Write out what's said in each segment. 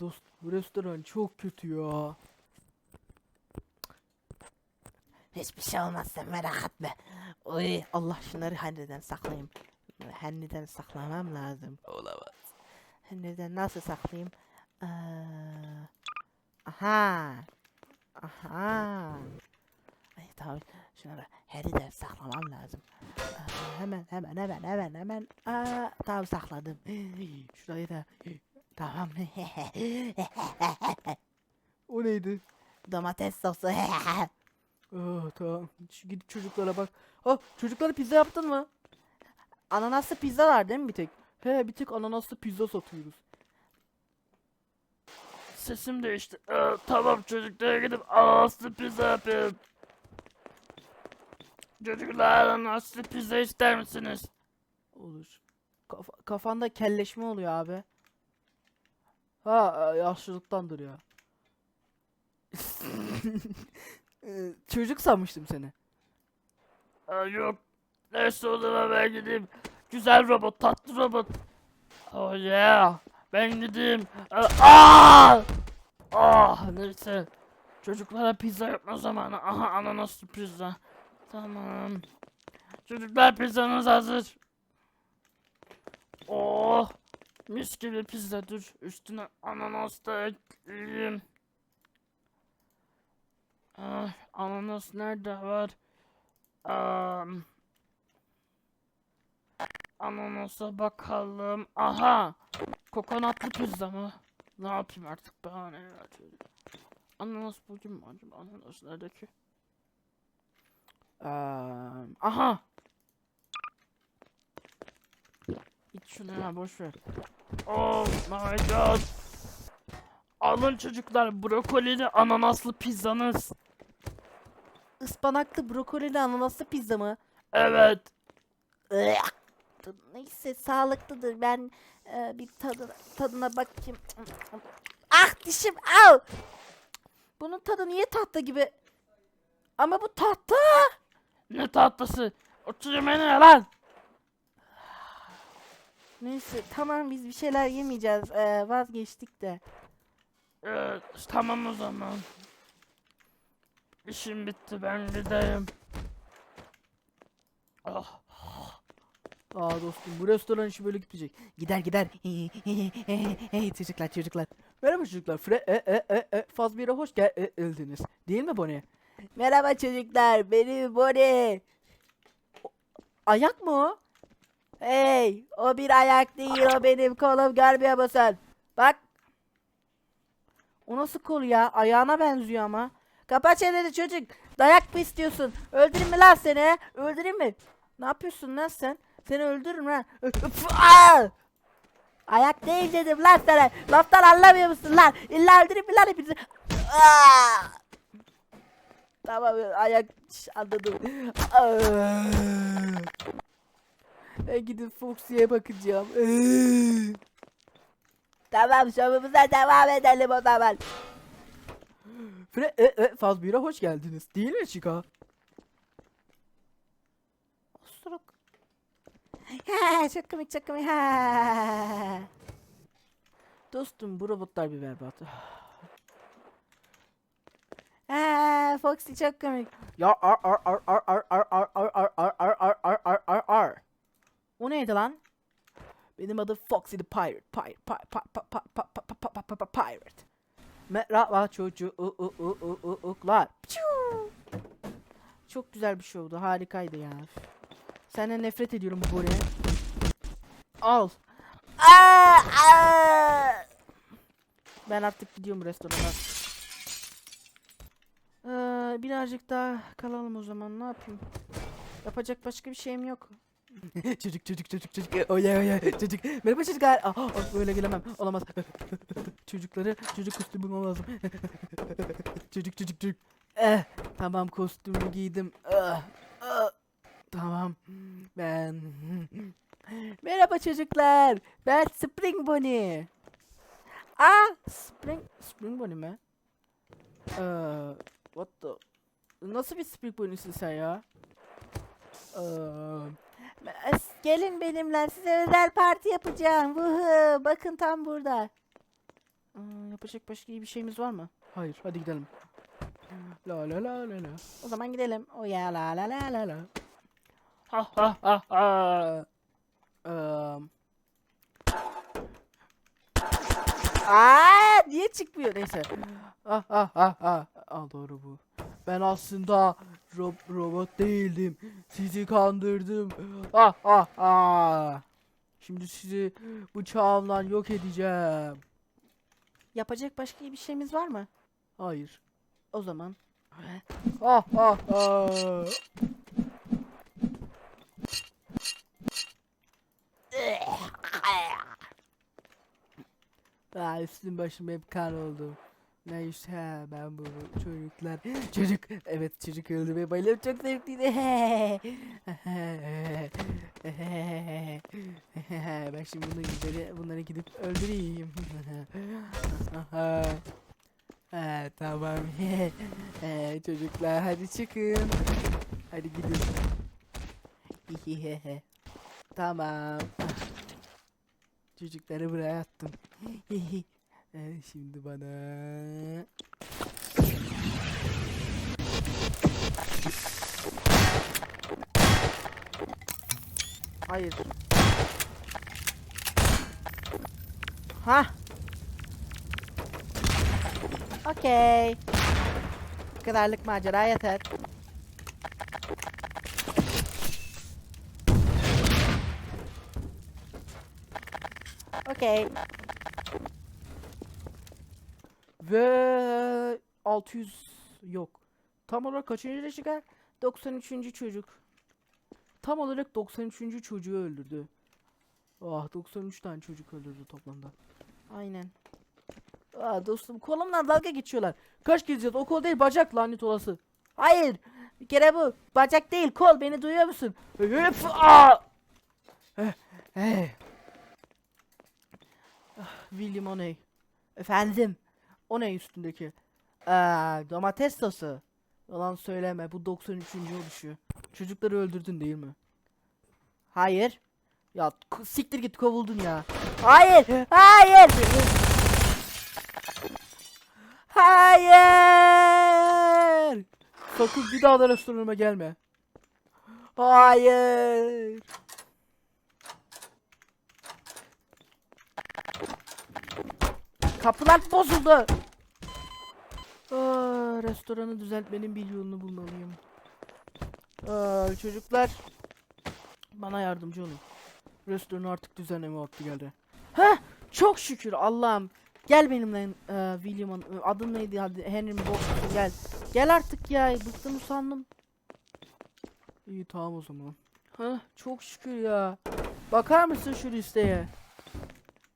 dost bu restoran çok kötü ya. Hiçbir şey olmaz sen merak etme. Oy Allah şunları hanneden saklayayım. Hanneden saklamam lazım. Olamaz. Hanneden nasıl saklayayım? Ee, aha. Aha. Ay tamam. Şunları hanneden saklamam lazım. Aa, hemen hemen hemen hemen hemen. Aa, tamam sakladım. Şurayı da. Tamam. O neydi? Domates sosu. Ah tamam. Şu gidip çocuklara bak. Ah çocuklara pizza yaptın mı? Ananaslı pizza var değil mi bir tek? He bir tek ananaslı pizza satıyoruz. Sesim değişti. Ee, tamam çocuklara gidip ananaslı pizza yapayım. Çocuklar ananaslı pizza ister misiniz? Olur. Kafa, kafanda kelleşme oluyor abi. Ha e, yaşlılıktandır ya. Ee, Çocuk sanmıştım seni. Ee, yok. Neyse o zaman ben gideyim. Güzel robot, tatlı robot. Oh yeah. Ben gideyim. Ee, Aa! Ah neyse. Çocuklara pizza yapma zamanı. Aha ananaslı pizza. Tamam. Çocuklar pizzanız hazır. Oh. Mis gibi pizza dur. Üstüne ananas da ekleyeyim. Ah, ananas nerede var? Am. Ananasa bakalım. Aha! Kokonatlı pizza mı? Ne yapayım artık bana ne yapayım? Ananas bugün mü acaba? Ananas nerede ki? Am, aha! İç şunu ya boş ver. Oh my god! Alın çocuklar brokolili ananaslı pizzanız. Ispanaklı brokolili ananaslı pizza mı? Evet. Neyse sağlıklıdır. Ben e, bir tadına, tadına bakayım. Ah dişim al. Bunun tadı niye tahta gibi? Ama bu tahta. Ne tatlısı? Otur yemeğine ye lan. Neyse tamam biz bir şeyler yemeyeceğiz. E, vazgeçtik de. Ee, tamam o zaman. İşim bitti ben gideyim. Ah, Aa dostum bu restoran işi böyle gitmeyecek. Gider gider. hey çocuklar çocuklar. Merhaba çocuklar. Fre e e e e Fazbir'e hoş geldiniz. Değil mi Bonnie? Merhaba çocuklar. Benim Bonnie. Ayak mı o? Hey o bir ayak değil o benim kolum görmüyor musun? Bak. O nasıl kol ya? Ayağına benziyor ama. Kapa çeneni çocuk. Dayak mı istiyorsun? Öldüreyim mi lan seni? Öldüreyim mi? Ne yapıyorsun lan sen? Seni öldürürüm lan. Ayak değil dedim lan sana. Laftan anlamıyor musun lan? İlla öldüreyim mi lan hepinizi? Tamam ayak anladım. Aa! Ben gidip Foxy'ye bakacağım. Tamam şovumuza devam edelim o zaman. Fre e e Fazbir'e hoş geldiniz. Değil mi Chica? Osuruk. Ha, çok komik çok komik. Ha. Dostum bu robotlar bir berbat. Ha, Foxy çok komik. Ya ar ar ar ar ar ar ar ar ar ar ar ar ar ar ar. O neydi lan? Benim adım Foxy the Pirate. Pirate. Pirate. Pirate. Merhaba çocuklar. Çok güzel bir şey oldu. Harikaydı ya. Senden nefret ediyorum bu buraya. Al. Ben artık gidiyorum restorana. Ee, birazcık daha kalalım o zaman. Ne yapayım? Yapacak başka bir şeyim yok. çocuk çocuk çocuk çocuk. Oya oya çocuk. Merhaba çocuklar. Aa, aa, böyle gelemem. Olamaz. Çocukları çocuk kostümü bulmam lazım. çocuk çocuk çocuk. Eh, tamam kostümü giydim. Ah, ah. Tamam. Ben Merhaba çocuklar. Ben Spring Bonnie. Aa, Spring Spring Bonnie mi? Ee, what the Nasıl bir Spring Bonnie'sin sen ya? Ee, Gelin benimle size özel parti yapacağım. Vuhu, bakın tam burada. aa, Yapacak başka iyi bir şeyimiz var mı? Hayır. Hadi gidelim. La la la la la. O zaman gidelim. O ya la la la la la. Ha ha ha ha. Eee, Aa niye çıkmıyor? Neyse. ah ah ah ah. Ah doğru bu. Ben aslında ro- robot değildim. Sizi kandırdım. Ah ah ah. Şimdi sizi bıçağımla yok edeceğim. Yapacak başka bir şeyimiz var mı? Hayır. O zaman. Ah ah ah. Ah üstüm başım hep kan oldu. Neyse ben bu çocuklar. Çocuk. Evet çocuk öldürmeye bayılıyorum. Çok zevkliydi. ben şimdi bunu gideri, bunları gidip öldüreyim. Ha, tamam. Ee, çocuklar hadi çıkın. Hadi gidin. tamam. Çocukları buraya attım. Ee, Şimdi bana Hayır. Ha. Okey. Bu kadarlık macera yeter. Okey. ve 600 yok. Tam olarak kaçıncı da çıkar? 93. çocuk. Tam olarak 93. çocuğu öldürdü. Ah 93 tane çocuk öldürdü toplamda. Aynen. Aa dostum kolumla dalga geçiyorlar. Kaç gezeceğiz? O kol değil bacak lanet olası. Hayır. Bir kere bu. Bacak değil kol. Beni duyuyor musun? Hep aa! Eh, eh. Ah, William Oney. Efendim. O ne üstündeki? Aa, domates sosu. Yalan söyleme bu 93. oluşu. Çocukları öldürdün değil mi? Hayır. Ya siktir git kovuldun ya. Hayır. Hayır. Hayır! Sakın bir daha da restoranıma gelme. Hayır! Kapılar bozuldu. Restoranı düzeltmenin bir yolunu bulmalıyım. Aa, çocuklar bana yardımcı olun. Restoranı artık düzenleme vakti geldi. Heh, çok şükür Allah'ım. Gel benimle e, William'ın e, adın neydi hadi Henry Boxer gel. Gel artık ya bıktım usandım. İyi tamam o zaman. Hah çok şükür ya. Bakar mısın şu listeye?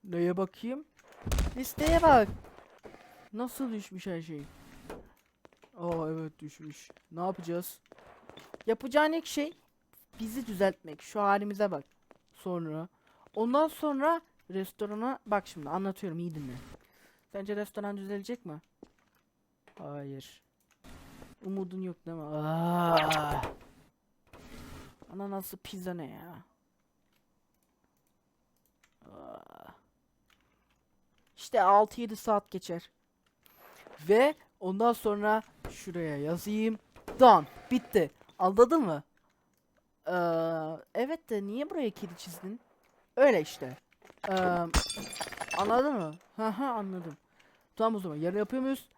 Neye bakayım? Listeye bak. Nasıl düşmüş her şey? Aa evet düşmüş. Ne yapacağız? Yapacağın ilk şey bizi düzeltmek. Şu halimize bak. Sonra Ondan sonra restorana bak şimdi anlatıyorum iyi dinle. Sence restoran düzelecek mi? hayır. Umudun yok değil mi? Aa. Ananaslı pizza ne ya? İşte 6-7 saat geçer. Ve ondan sonra şuraya yazayım. Done. Bitti. Anladın mı? Ee, evet de niye buraya kedi çizdin? Öyle işte. Ee, anladın mı? Haha anladım. Tamam o zaman yarın yapıyor muyuz?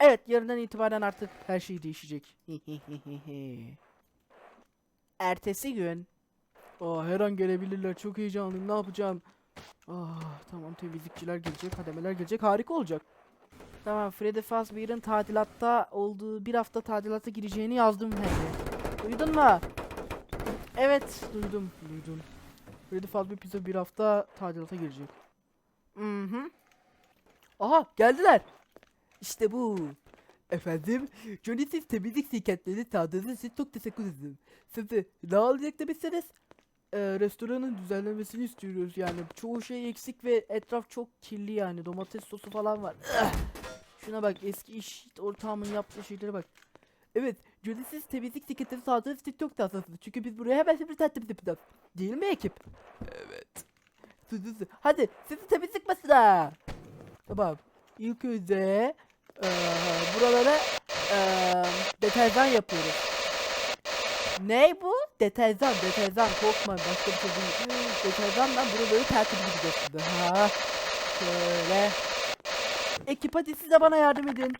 Evet yarından itibaren artık her şey değişecek. Ertesi gün Aa, her an gelebilirler. Çok heyecanlıyım. Ne yapacağım? Ah, tamam temizlikçiler gelecek, kademeler gelecek. Harika olacak. Tamam Freddy Fazbear'ın tadilatta olduğu bir hafta tadilata gireceğini yazdım Henry. Duydun mu? Evet, duydum, duydum. Freddy Fazbear Pizza bir hafta tadilata girecek. Hı hı. Aha, geldiler. İşte bu. Efendim, Johnny siz temizlik şirketleri sağladığınız için çok teşekkür ederim. Sizi ne alacak demişsiniz? Ee, restoranın düzenlemesini istiyoruz yani. Çoğu şey eksik ve etraf çok kirli yani. Domates sosu falan var. Şuna bak eski iş ortağımın yaptığı şeylere bak. Evet, Johnny siz temizlik şirketleri sağladığınız için çok tatlısınız. Çünkü biz buraya hemen bir tertemiz yapacağız. Değil mi ekip? Evet. Hadi sizi temizlik masına. Tamam. ilk önce eee buralara eee deterjan yapıyoruz. Ne bu? Deterjan, deterjan korkma başka bir şey değil. Deterjanla buraları tertemiz gideceğiz şimdi. Ha. Şöyle. Ekip hadi siz de bana yardım edin.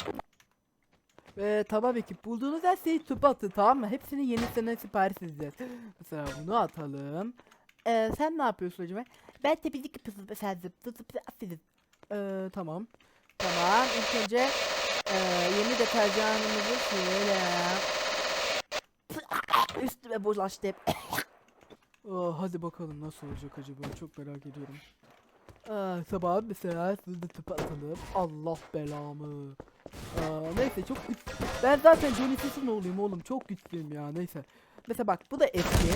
Ve tamam ekip bulduğunuz her şeyi tüpe atın tamam mı? Hepsini yenisine sipariş edeceğiz. Mesela bunu atalım. Ee, sen ne yapıyorsun acaba? Ben temizlik yapıyorsun efendim. Tutup affedin. Ee, tamam. Tamam ilk önce ee, yeni deterjanımızı şöyle. Üstüme bulaştı. Aa, hadi bakalım nasıl olacak acaba çok merak ediyorum. Aa, sabah mesela sizi de tıpa atalım. Allah belamı. Aa, neyse çok güç. Ben zaten Johnny Sis'in oğluyum oğlum çok güçlüyüm ya neyse. Mesela bak bu da eski.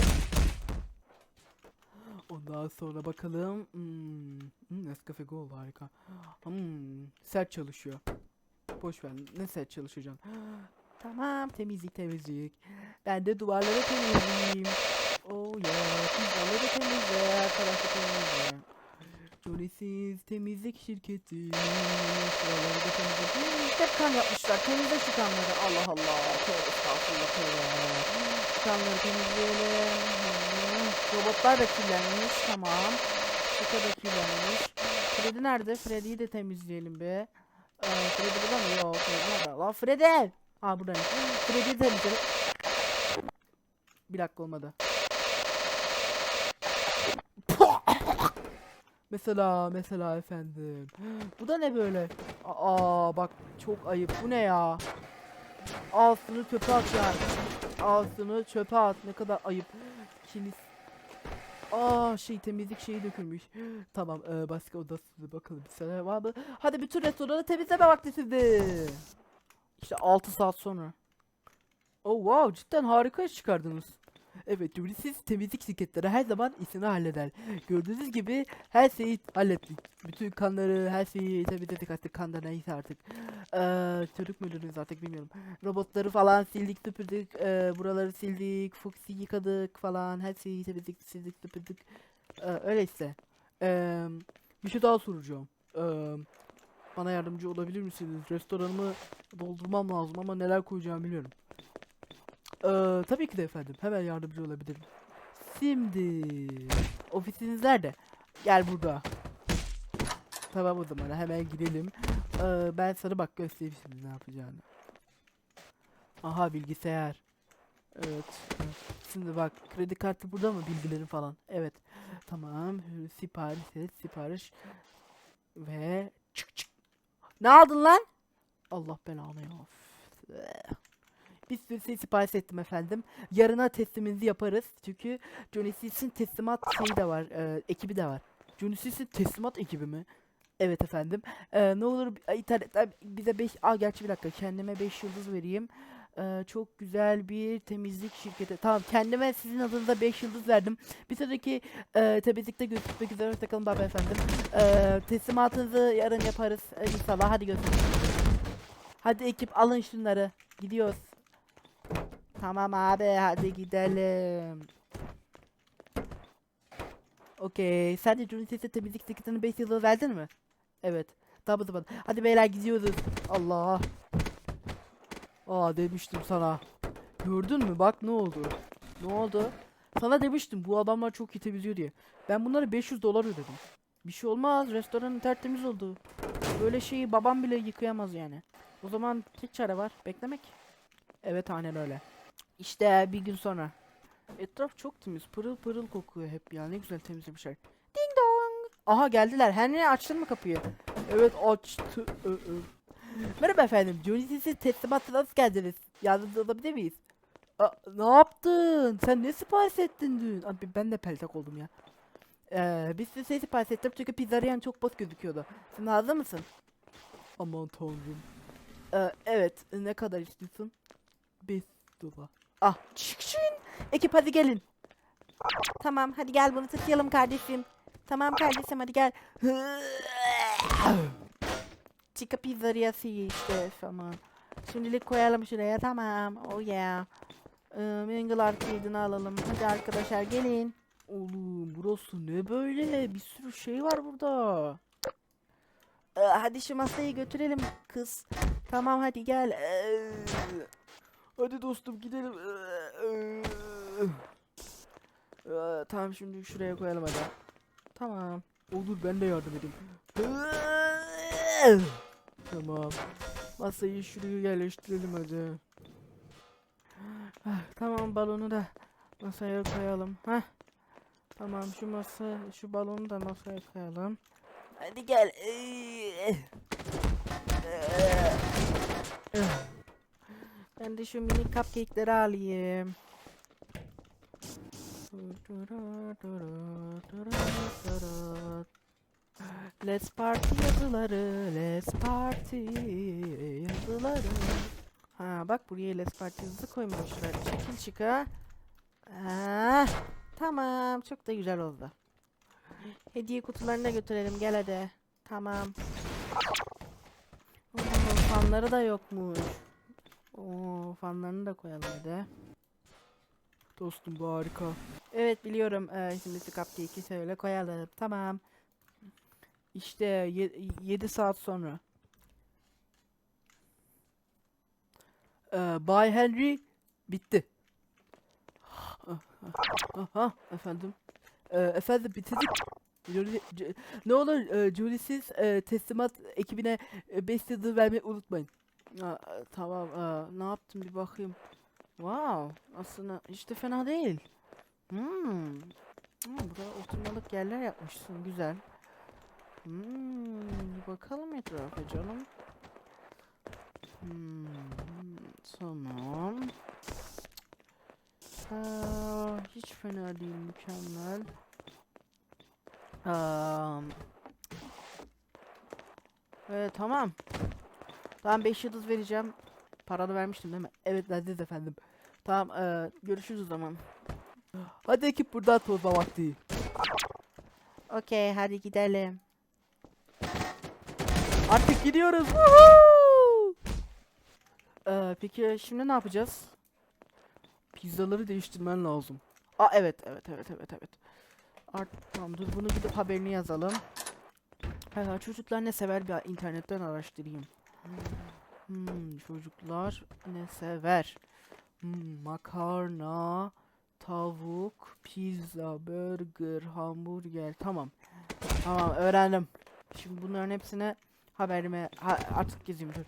Ondan sonra bakalım. Hmm, hmm, Nescafe Gold harika. Hmm, sert çalışıyor. Boş ver ne sert çalışacaksın. Tamam temizlik temizlik. Ben de duvarları temizleyeyim. Oh yeah, pizzaları temizle, arkadaşlar temizle. Johnny'siz temizlik şirketi. Hep kan yapmışlar. Temizle şu kanları. Allah Allah. Estağfurullah. Şu kanları temizleyelim. Hı. Robotlar da kirlenmiş. Tamam. Şaka da kirlenmiş. Freddy nerede? Freddy'yi de temizleyelim be. Ee, Freddy burada mı? Yok. Freddy? Lan Freddy! Ha buradayım. Freddy'yi temizleyelim. Bir dakika olmadı. Mesela mesela efendim. Bu da ne böyle? Aa bak çok ayıp. Bu ne ya? Al şunu çöpe at yani. Al şunu çöpe at. Ne kadar ayıp. Kilis. Aa şey temizlik şeyi dökülmüş. Tamam e, başka odası bakalım bir sene var mı? Hadi bütün restoranı temizleme vakti sizde. İşte 6 saat sonra. Oh wow cidden harika iş çıkardınız. Evet siz temizlik şirketleri her zaman işini halleder. Gördüğünüz gibi her şeyi hallettik. Bütün kanları her şeyi temizledik artık kanda neyse artık. Ee, çocuk müdürünüz artık bilmiyorum. Robotları falan sildik süpürdük. Ee, buraları sildik. Foxy yıkadık falan. Her şeyi temizledik sildik süpürdük. Ee, öyle işte. Ee, bir şey daha soracağım. Ee, bana yardımcı olabilir misiniz? Restoranımı doldurmam lazım ama neler koyacağımı biliyorum. Ee, tabii ki de efendim. Hemen yardımcı olabilirim. Şimdi ofisiniz nerede? Gel burada. Tamam o zaman hemen girelim. Ee, ben sana bak göstereyim şimdi ne yapacağını. Aha bilgisayar. Evet. Şimdi bak kredi kartı burada mı bilgilerin falan? Evet. Tamam. Sipariş et sipariş. Ve çık çık. Ne aldın lan? Allah belanı ya. Bir sürü sipariş ettim efendim. Yarına tesliminizi yaparız. Çünkü Johnny teslimat şeyi de var. e, ekibi de var. Johnny teslimat ekibi mi? Evet efendim. E, ne olur internetten bize 5... Aa gerçi bir dakika. Kendime 5 yıldız vereyim. E, çok güzel bir temizlik şirketi. Tamam kendime sizin adınıza 5 yıldız verdim. Bir sonraki e, temizlikte görüşmek üzere. Hoşçakalın baba efendim. E, teslimatınızı yarın yaparız. E, inşallah. Hadi görüşürüz. Hadi ekip alın şunları. Gidiyoruz. Tamam abi hadi gidelim. Okey. Sen de Johnny Ses'e temizlik sekretinin 5 yıldız verdin mi? Evet. Tamam tamam. Hadi beyler gidiyoruz. Allah. Aa demiştim sana. Gördün mü? Bak ne oldu. Ne oldu? Sana demiştim bu adamlar çok iyi temizliyor diye. Ben bunlara 500 dolar ödedim. Bir şey olmaz. Restoranın tertemiz oldu. Böyle şeyi babam bile yıkayamaz yani. O zaman tek çare var. Beklemek. Evet aynen öyle. İşte bir gün sonra. Etraf çok temiz. Pırıl pırıl kokuyor hep ya. Ne güzel temizlemişler. Ding dong. Aha geldiler. Henry açtın mı kapıyı? Evet açtı. Merhaba efendim. Johnny Sis'in teslimatına nasıl geldiniz? Yardımcı olabilir miyiz? Aa, ne yaptın? Sen ne sipariş ettin dün? Abi ben de peltek oldum ya. Ee, bir sürü şey sipariş ettim çünkü pizzeriyen çok boş gözüküyordu. Sen hazır mısın? Aman tanrım. Ee, evet. Ne kadar istiyorsun? 5 dolar. Ah. Çıkşın. Ekip hadi gelin. Tamam hadi gel bunu taşıyalım kardeşim. Tamam kardeşim hadi gel. Chica pizzeriası işte tamam. Şimdilik koyalım şuraya tamam. Oh yeah. Ee, Mangle Arcade'ini alalım. Hadi arkadaşlar gelin. Oğlum burası ne böyle? Bir sürü şey var burada. Ee, hadi şu masayı götürelim kız. Tamam hadi gel. Ee, Hadi dostum gidelim. Ee, tamam şimdi şuraya koyalım hadi. Tamam. Olur ben de yardım edeyim. Tamam. Masayı şuraya yerleştirelim hadi. Ah, Tamam balonu da masaya koyalım. Hah. Tamam şu masa şu balonu da masaya koyalım. hadi gel. Ben de şu mini cupcake'leri alayım. Let's party yazıları, let's party yazıları. Ha bak buraya let's party yazısı koymuşlar. Çekil çıka. Ah, tamam çok da güzel oldu. Hediye kutularına götürelim gel hadi. Tamam. Fanları da yokmuş. Oo, fanlarını da koyalım hadi. Dostum bu harika. Evet biliyorum. Ee, şimdi cupcake'i şöyle koyalım. Tamam. İşte 7 saat sonra. Ee, Bay Henry bitti. Aha efendim. Ee, efendim bitirdik. Ne olur e, Julie siz e, teslimat ekibine 5 yıldız vermeyi unutmayın. Aa, tamam aa, ne yaptım bir bakayım. Wow aslında hiç de fena değil. Hmm. Hmm, burada oturmalık yerler yapmışsın güzel. Hmm, bakalım etrafa canım. Hmm, tamam. Aa, hiç fena değil mükemmel. Aa, evet tamam. Tamam 5 yıldız vereceğim. Paranı vermiştim değil mi? Evet verdiniz efendim. Tamam eee, görüşürüz o zaman. Hadi ekip burada tozma vakti. Okey hadi gidelim. Artık gidiyoruz. Woohoo! Eee, peki şimdi ne yapacağız? Pizzaları değiştirmen lazım. Aa evet evet evet evet evet. Art tamam dur bunu gidip haberini yazalım. Ha, çocuklar ne sever bir internetten araştırayım. Hmm, çocuklar ne sever? Hmm, makarna, tavuk, pizza, burger, hamburger. Tamam. Tamam öğrendim. Şimdi bunların hepsine haberime ha- artık gezeyim dur.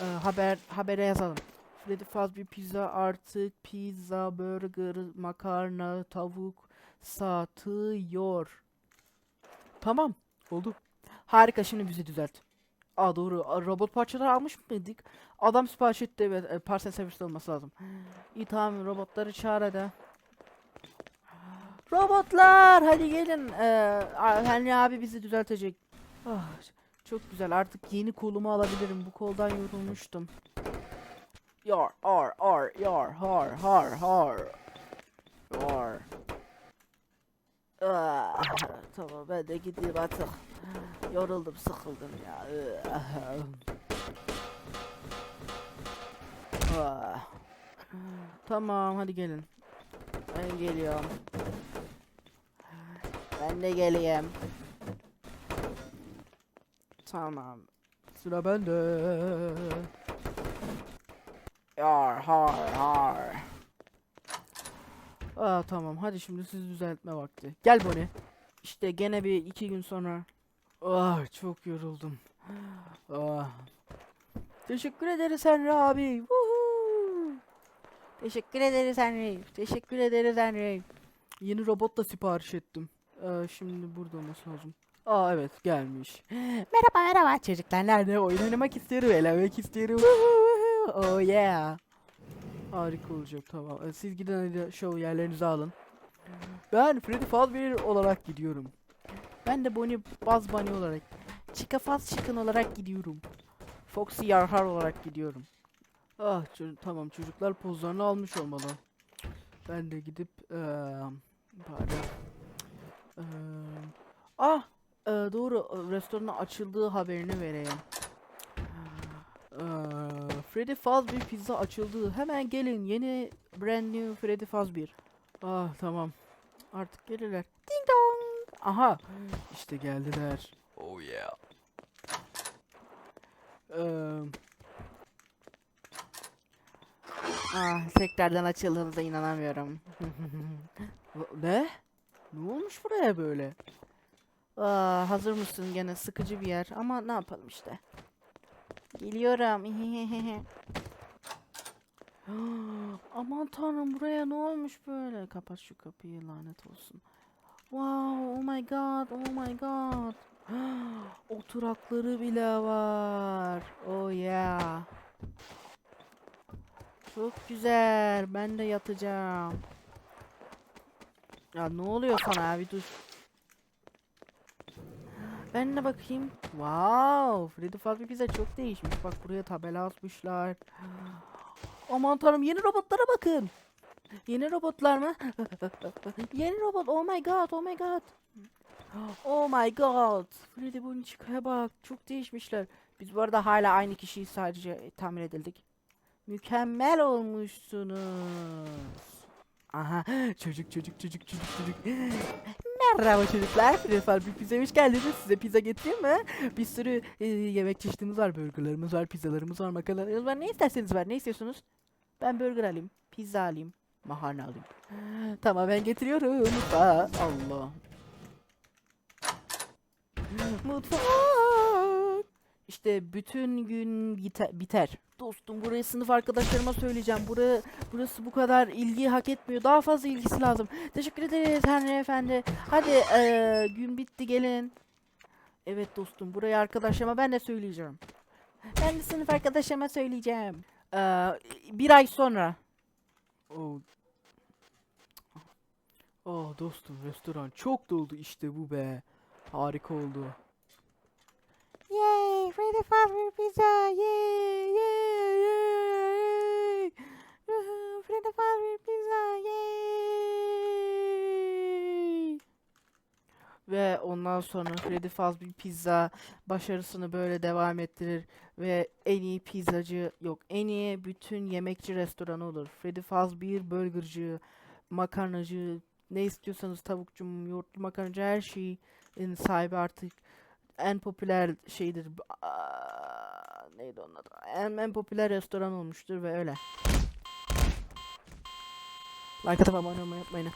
Ee, haber habere yazalım. Freddy Fazbear pizza artık pizza, burger, makarna, tavuk satıyor. Tamam. Oldu. Harika şimdi bizi düzelt. Aa doğru. Robot parçaları almış mıydık? Adam sipariş etti evet. e, Parsel serviste olması lazım. İyi tamam robotları çağır hadi. Robotlar hadi gelin. Ee, Henry abi bizi düzeltecek. Ah, çok güzel artık yeni kolumu alabilirim. Bu koldan yorulmuştum. Yar, ar, ar, yar, har, har, har. Yar. Ah, tamam ben de gideyim artık. Yoruldum, sıkıldım ya. Ah. Tamam hadi gelin. Ben geliyorum. Ben de geleyim. Tamam. Sıra bende. Yar har har. Aa tamam hadi şimdi sizi düzeltme vakti. Gel Bonnie. İşte gene bir iki gün sonra. Ah çok yoruldum. Ah. Teşekkür ederiz Henry abi. Woohoo. Teşekkür ederiz Henry. Teşekkür ederiz Henry. Yeni robot da sipariş ettim. Ee, şimdi burada olması lazım. Aa evet gelmiş. merhaba merhaba çocuklar nerede? Oyun oynamak istiyorum, eğlenmek istiyorum. Oh yeah. Harika olacak tamam. Siz gidin hadi show yerlerinizi alın. Ben Freddy Fazbear olarak gidiyorum. Ben de Bonnie Buzz Bunny olarak. Chica Faz Chicken olarak gidiyorum. Foxy Yarhar olarak gidiyorum. Ah tamam çocuklar pozlarını almış olmalı. Ben de gidip eee bari eee ah eee, doğru e, restoranın açıldığı haberini vereyim. Eee Freddy Fazbear pizza açıldı. Hemen gelin yeni brand new Freddy Fazbear. Ah tamam. Artık gelirler. Ding dong. Aha. İşte geldiler. Oh yeah. Ee, ah, tekrardan açıldığınıza inanamıyorum. ne? Ne olmuş buraya böyle? Aa, hazır mısın gene sıkıcı bir yer ama ne yapalım işte. Geliyorum. Aman tanrım buraya ne olmuş böyle? Kapat şu kapıyı lanet olsun. Wow, oh my god, oh my god. Oturakları bile var. Oh yeah. Çok güzel. Ben de yatacağım. Ya ne oluyor sana abi dur. Ben de bakayım. Wow, Freddy Fazbear Pizza çok değişmiş. Bak buraya tabela asmışlar. Aman tanrım yeni robotlara bakın. Yeni robotlar mı? yeni robot. Oh my god, oh my god. Oh my god. Freddy Bonchika'ya bak. Çok değişmişler. Biz bu arada hala aynı kişiyi sadece tamir edildik. Mükemmel olmuşsunuz. Aha çocuk çocuk çocuk çocuk çocuk. Merhaba çocuklar. Fredfal bir pizza hoş geldiniz. Size pizza getireyim mi? Bir sürü e, yemek çeşitimiz var. Burgerlarımız var, pizzalarımız var, makarnalarımız var. Ne isterseniz var. Ne istiyorsunuz? Ben burger alayım. Pizza alayım. Makarna alayım. Tamam ben getiriyorum. Mutfağa. Allah. Mutfak. İşte bütün gün bite- biter. Dostum burayı sınıf arkadaşlarıma söyleyeceğim. Bura, burası bu kadar ilgi hak etmiyor. Daha fazla ilgisi lazım. Teşekkür ederiz Henry Efendi. Hadi eee, gün bitti gelin. Evet dostum burayı arkadaşlarıma ben de söyleyeceğim. Ben de sınıf arkadaşlarıma söyleyeceğim. Eee, bir ay sonra. Oh. Oh dostum restoran çok doldu işte bu be. Harika oldu. Yay! Freddy Fazbear Pizza! Yay! Yay! Yay! Freddy Fazbear Pizza! Yay! Ve ondan sonra Freddy Fazbear Pizza başarısını böyle devam ettirir ve en iyi pizzacı yok en iyi bütün yemekçi restoranı olur. Freddy Fazbear burgercı, makarnacı, ne istiyorsanız tavukçu, yoğurtlu makarnacı her şeyin sahibi artık en popüler şeydir. Aa, neydi onun adı? En, en popüler restoran olmuştur ve öyle. Like atıp abone olmayı unutmayın.